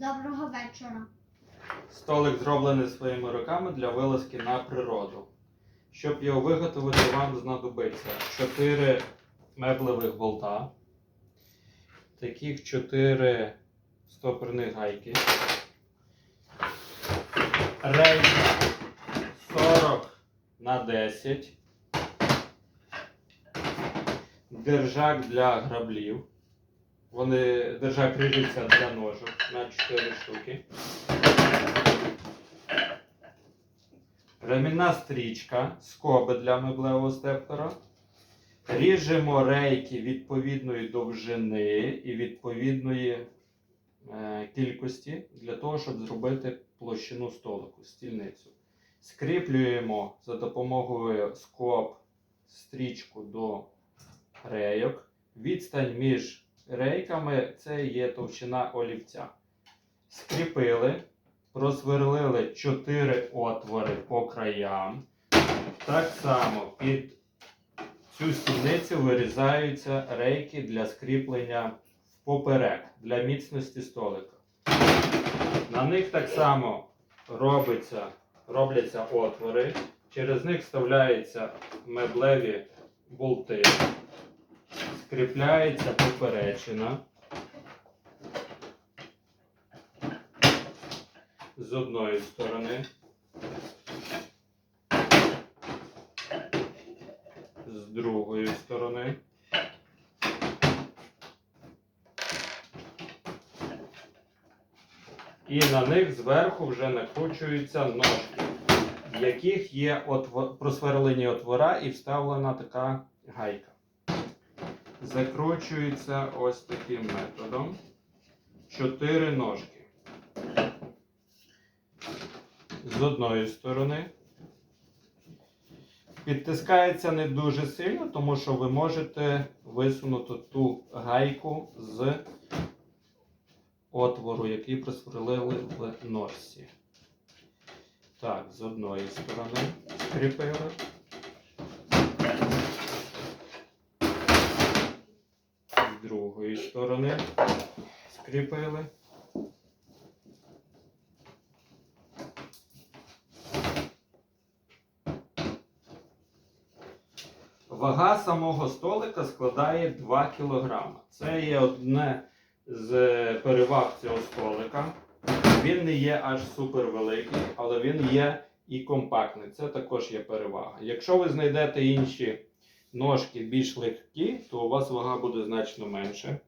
Доброго вечора. Столик зроблений своїми руками для вилазки на природу. Щоб його виготовити, вам знадобиться 4 меблевих болта, таких 4 стопорних гайки, рейка 40 на 10, держак для граблів. Вони держак ріжеться для ножок на 4 штуки. Ремінна стрічка, скоби для меблевого стептора. Ріжемо рейки відповідної довжини і відповідної е, кількості для того, щоб зробити площину столику, стільницю. Скріплюємо за допомогою скоб стрічку до рейок. Відстань між рейками це є товщина олівця. Скріпили, просверлили 4 отвори по краям. Так само під цю стільницю вирізаються рейки для скріплення впоперек для міцності столика. На них так само робиться, робляться отвори, через них вставляються меблеві болти, скріпляється поперечина. з одної сторони. З другої сторони. І на них зверху вже накручуються ножки, в яких є отво- просверлені отвора і вставлена така гайка. Закручується ось таким методом. Чотири ножки з одної сторони. Підтискається не дуже сильно, тому що ви можете висунути ту гайку з отвору, який просверлили в ножці. Так, з одної сторони скріпили. Другої сторони скріпили. Вага самого столика складає 2 кг. Це є одне з переваг цього столика. Він не є аж супер великий, але він є і компактний. Це також є перевага. Якщо ви знайдете інші ножки більш легкі, то у вас вага буде значно менше.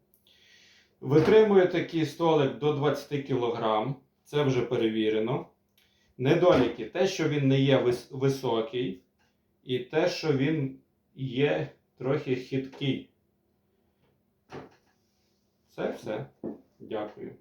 Витримує такий столик до 20 кг. Це вже перевірено. Недоліки те, що він не є вис- високий, і те, що він є трохи хиткий. Це все. Дякую.